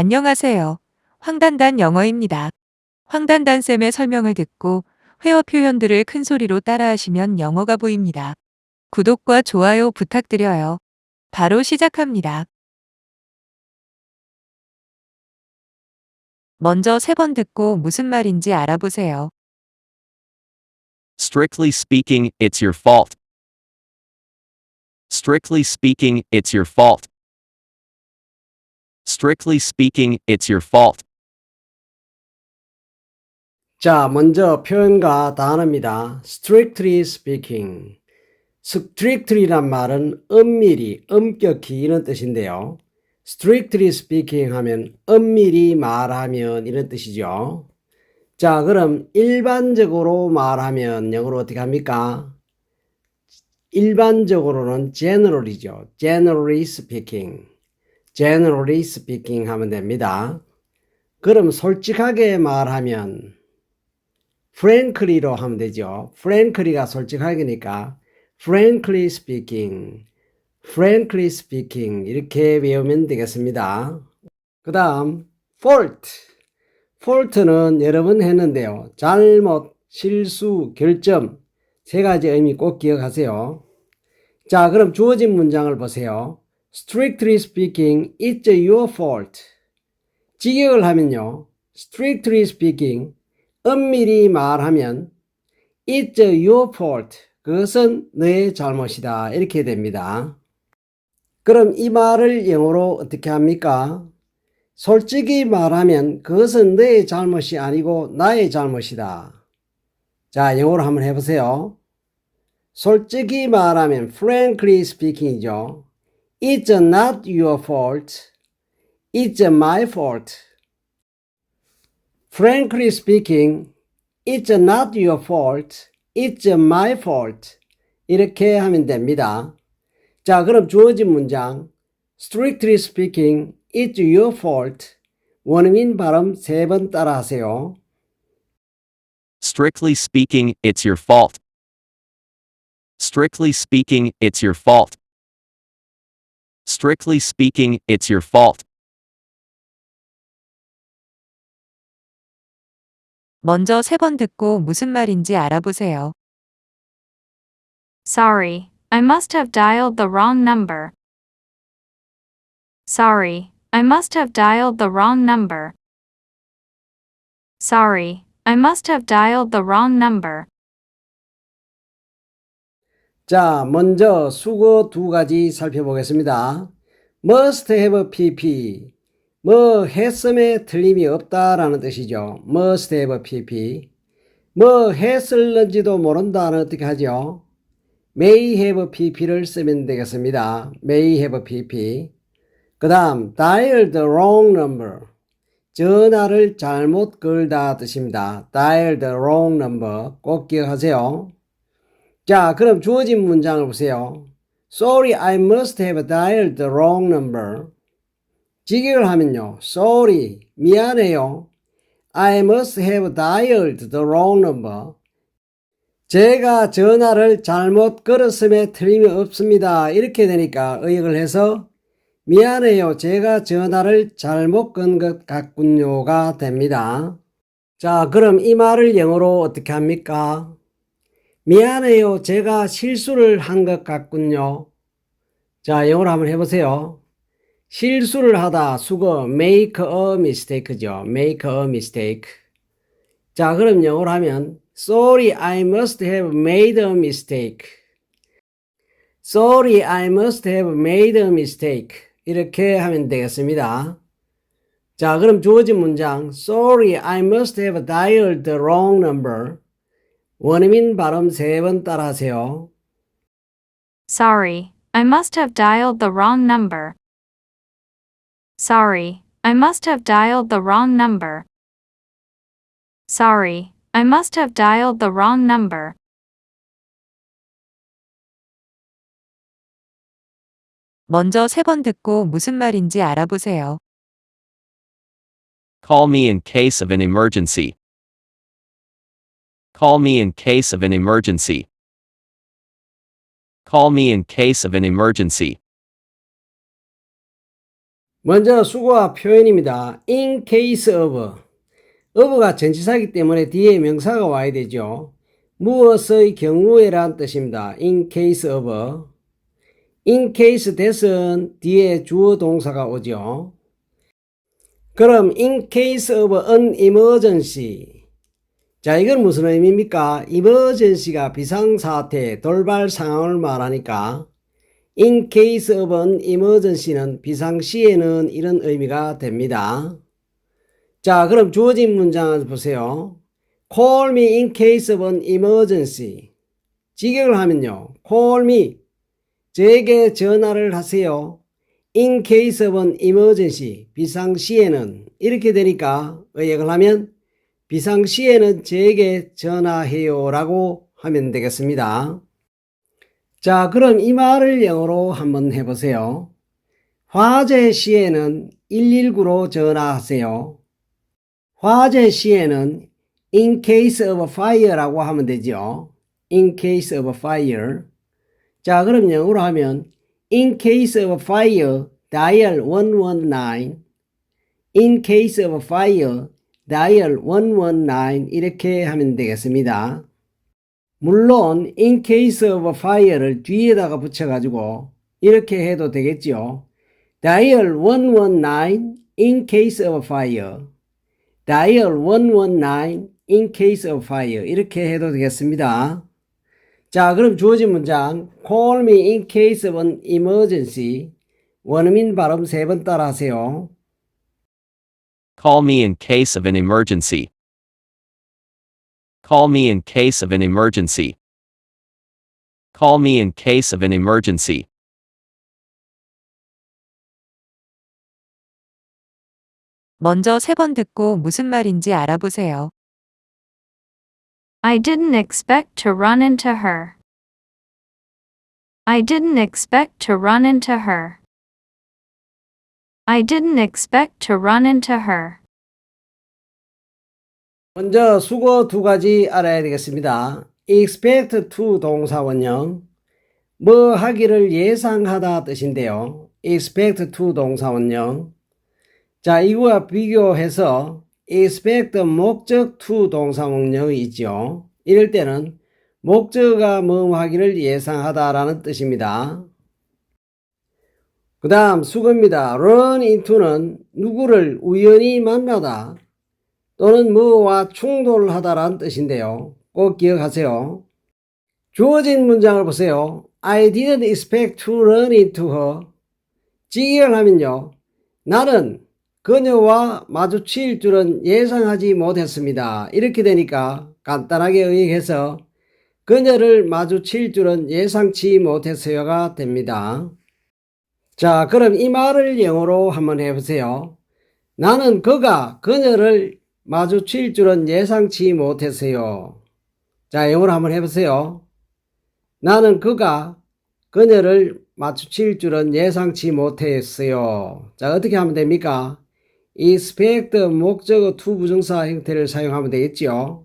안녕하세요. 황단단 영어입니다. 황단단 쌤의 설명을 듣고 회어 표현들을 큰 소리로 따라하시면 영어가 보입니다. 구독과 좋아요 부탁드려요. 바로 시작합니다. 먼저 세 번 듣고 무슨 말인지 알아보세요. Strictly speaking, it's your fault. Strictly speaking, it's your fault. Strictly speaking, it's your fault. 자, 먼저 표현과 단어입니다. strictly speaking. strictly란 말은 엄밀히, 엄격히 이런 뜻인데요. strictly speaking 하면 엄밀히 말하면 이런 뜻이죠. 자, 그럼 일반적으로 말하면 영어로 어떻게 합니까? 일반적으로는 general이죠. generally speaking. Generally speaking 하면 됩니다. 그럼 솔직하게 말하면 frankly로 하면 되죠. frankly가 솔직하게니까 frankly speaking, frankly speaking 이렇게 외우면 되겠습니다. 그 다음 fault, fault는 여러 번 했는데요. 잘못, 실수, 결점 세 가지 의미 꼭 기억하세요. 자, 그럼 주어진 문장을 보세요. Strictly speaking, it's your fault. 직역을 하면요. Strictly speaking, 엄밀히 말하면 It's your fault. 그것은 너의 잘못이다. 이렇게 됩니다. 그럼 이 말을 영어로 어떻게 합니까? 솔직히 말하면 그것은 너의 잘못이 아니고 나의 잘못이다. 자, 영어로 한번 해보세요. 솔직히 말하면 frankly speaking이죠. It's not your fault. It's my fault. Frankly speaking, it's not your fault. It's my fault. 이렇게 하면 됩니다. 자, 그럼 주어진 문장. Strictly speaking, it's your fault. 원어민 발음 세 번 따라 하세요. Strictly speaking, it's your fault. Strictly speaking, it's your fault. Strictly speaking, it's your fault. 먼저 세 번 듣고 무슨 말인지 알아보세요. Sorry, I must have dialed the wrong number. Sorry, I must have dialed the wrong number. Sorry, I must have dialed the wrong number. 자, 먼저 수거 두 가지 살펴보겠습니다. must have pp. 뭐 했음에 틀림이 없다라는 뜻이죠. must have pp. 뭐 했을는지도 모른다는 어떻게 하죠? may have pp를 쓰면 되겠습니다. may have pp. 그 다음 dial the wrong number. 전화를 잘못 걸다 뜻입니다. dial the wrong number. 꼭 기억하세요. 자, 그럼 주어진 문장을 보세요. Sorry, I must have dialed the wrong number. 직역을 하면요. Sorry, 미안해요. I must have dialed the wrong number. 제가 전화를 잘못 걸었음에 틀림이 없습니다. 이렇게 되니까 의역을 해서 미안해요. 제가 전화를 잘못 건 것 같군요가 됩니다. 자, 그럼 이 말을 영어로 어떻게 합니까? 미안해요. 제가 실수를 한 것 같군요. 자, 영어로 한번 해보세요. 실수를 하다, 수거, make a mistake죠. make a mistake. 자, 그럼 영어로 하면, sorry, I must have made a mistake. sorry, I must have made a mistake. 이렇게 하면 되겠습니다. 자, 그럼 주어진 문장, sorry, I must have dialed the wrong number. 원어민 발음 세 번 따라하세요. Sorry, I must have dialed the wrong number. Sorry, I must have dialed the wrong number. Sorry, I must have dialed the wrong number. 먼저 세 번 듣고 무슨 말인지 알아보세요. Call me in case of an emergency. Call me in case of an emergency. Call me in case of an emergency. 먼저 수거와 표현입니다. in case of. of가 전치사이기 때문에 뒤에 명사가 와야 되죠. 무엇의 경우에란 뜻입니다. in case of. in case that은 뒤에 주어 동사가 오죠. 그럼 in case of an emergency. 자, 이건 무슨 의미입니까? emergency가 비상사태, 돌발 상황을 말하니까 in case of an emergency는 비상시에는 이런 의미가 됩니다. 자, 그럼 주어진 문장을 보세요. Call me in case of an emergency. 직역을 하면요. Call me. 저에게 전화를 하세요. In case of an emergency. 비상시에는. 이렇게 되니까 의역을 하면 비상시에는 저에게 전화해요 라고 하면 되겠습니다. 자, 그럼 이 말을 영어로 한번 해보세요. 화재 시에는 119로 전화하세요. 화재 시에는 in case of fire라고 하면 되죠. in case of fire. 자, 그럼 영어로 하면 in case of fire, dial 119. in case of fire, dial 119 이렇게 하면 되겠습니다. 물론 in case of fire를 뒤에다가 붙여가지고 이렇게 해도 되겠죠. dial 119 in case of fire. dial 119 in case of fire 이렇게 해도 되겠습니다. 자, 그럼 주어진 문장 call me in case of an emergency 원어민 발음 세 번 따라 하세요. Call me in case of an emergency. Call me in case of an emergency. Call me in case of an emergency. 먼저 세 번 듣고 무슨 말인지 알아보세요. I didn't expect to run into her. I didn't expect to run into her. I didn't expect to run into her. 먼저 수거 두 가지 알아야 되겠습니다. expect to 동사 원형 뭐 하기를 예상하다 뜻인데요. expect to 동사 원형 자 이거와 비교해서 expect 목적 to 동사 원형이 있죠. 이럴 때는 목적어가 뭐 하기를 예상하다라는 뜻입니다. 그 다음 수거입니다. run into는 누구를 우연히 만나다 또는 뭐와 충돌하다라는 뜻인데요. 꼭 기억하세요. 주어진 문장을 보세요. I didn't expect to run into her. 직역을 하면요. 나는 그녀와 마주칠 줄은 예상하지 못했습니다. 이렇게 되니까 간단하게 의역해서 그녀를 마주칠 줄은 예상치 못했어요가 됩니다. 자, 그럼 이 말을 영어로 한번 해보세요. 나는 그가 그녀를 마주칠 줄은 예상치 못했어요. 자, 영어로 한번 해보세요. 나는 그가 그녀를 마주칠 줄은 예상치 못했어요. 자, 어떻게 하면 됩니까? expect 목적어 to 부정사 형태를 사용하면 되겠죠.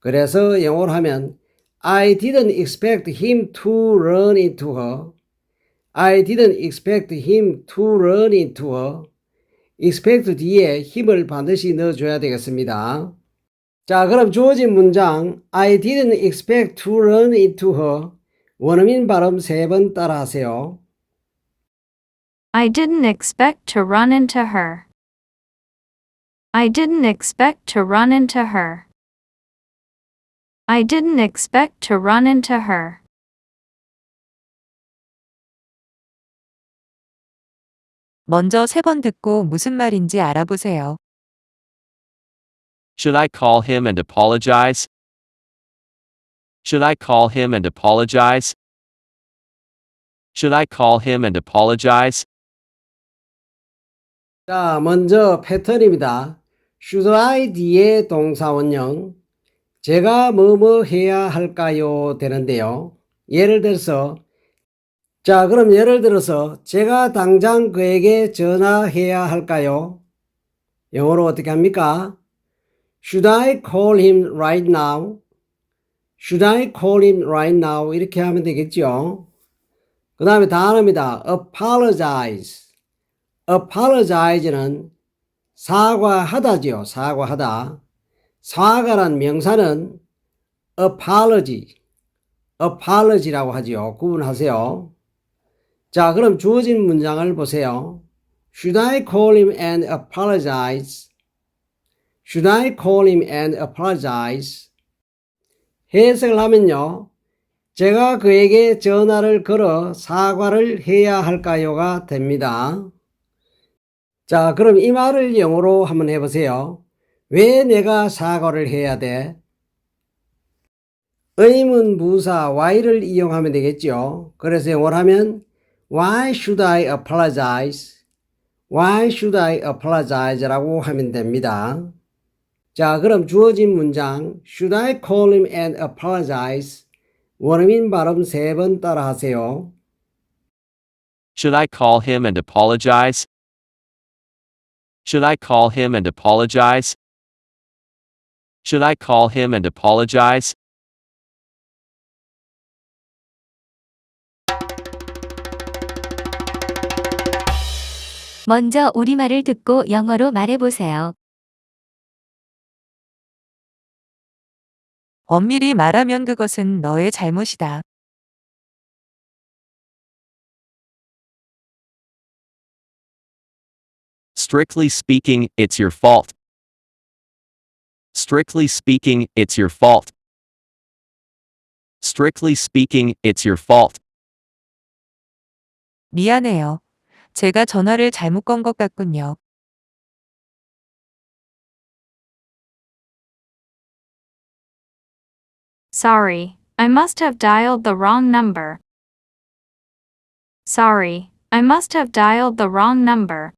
그래서 영어로 하면 I didn't expect him to run into her. I didn't expect him to run into her. expect 뒤에 힘을 반드시 넣어줘야 되겠습니다. 자, 그럼 주어진 문장 I didn't expect to run into her. 원어민 발음 세 번 따라 하세요. I didn't expect to run into her. I didn't expect to run into her. I didn't expect to run into her. 먼저 세 번 듣고 무슨 말인지 알아보세요. Should I call him and apologize? Should I call him and apologize? Should I call him and apologize? 자, 먼저 패턴입니다. should I 뒤에 동사 원형 제가 뭐뭐 해야 할까요? 되는데요. 예를 들어서 자, 그럼 예를 들어서 제가 당장 그에게 전화해야 할까요? 영어로 어떻게 합니까? Should I call him right now? Should I call him right now? 이렇게 하면 되겠죠. 그 다음에 단어입니다. apologize. apologize는 사과하다지요. 사과하다. 사과란 명사는 apology, apology라고 하지요. 구분하세요. 자, 그럼 주어진 문장을 보세요. Should I call him and apologize? Should I call him and apologize? 해석을 하면요. 제가 그에게 전화를 걸어 사과를 해야 할까요가 됩니다. 자, 그럼 이 말을 영어로 한번 해보세요. 왜 내가 사과를 해야 돼? 의문 부사 why를 이용하면 되겠죠. 그래서 영어로 하면 Why should I apologize? Why should I apologize? 라고 하면 됩니다. 자, 그럼 주어진 문장 Should I call him and apologize? 원어민 발음 세 번 따라 하세요. Should I call him and apologize? Should I call him and apologize? Should I call him and apologize? 먼저 우리말을 듣고 영어로 말해보세요. 엄밀히 말하면 그것은 너의 잘못이다. Strictly speaking, it's your fault. Strictly speaking, it's your fault. Strictly speaking, it's your fault. 미안해요. 제가 전화를 잘못 건 것 같군요. Sorry, I must have dialed the wrong number. Sorry, I must have dialed the wrong number.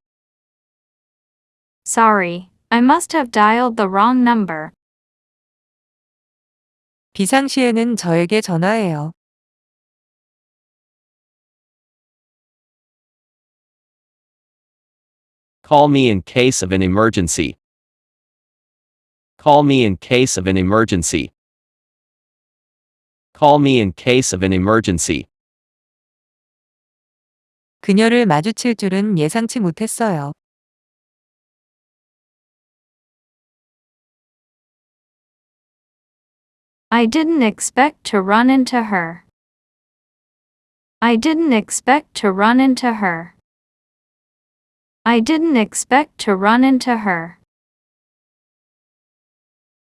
Sorry, I must have dialed the wrong number. 비상시에는 저에게 전화해요. Call me in case of an emergency. Call me in case of an emergency. Call me in case of an emergency. 그녀를 마주칠 줄은 예상치 못했어요. I didn't expect to run into her. I didn't expect to run into her. I didn't expect to run into her.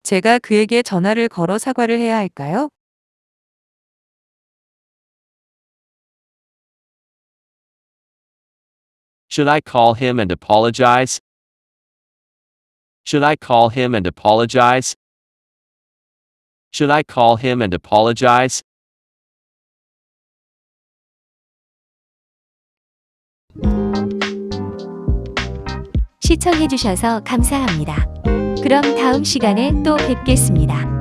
제가 그에게 전화를 걸어 사과를 해야 할까요? Should I call him and apologize? Should I call him and apologize? Should I call him and apologize? 시청해주셔서 감사합니다. 그럼 다음 시간에 또 뵙겠습니다.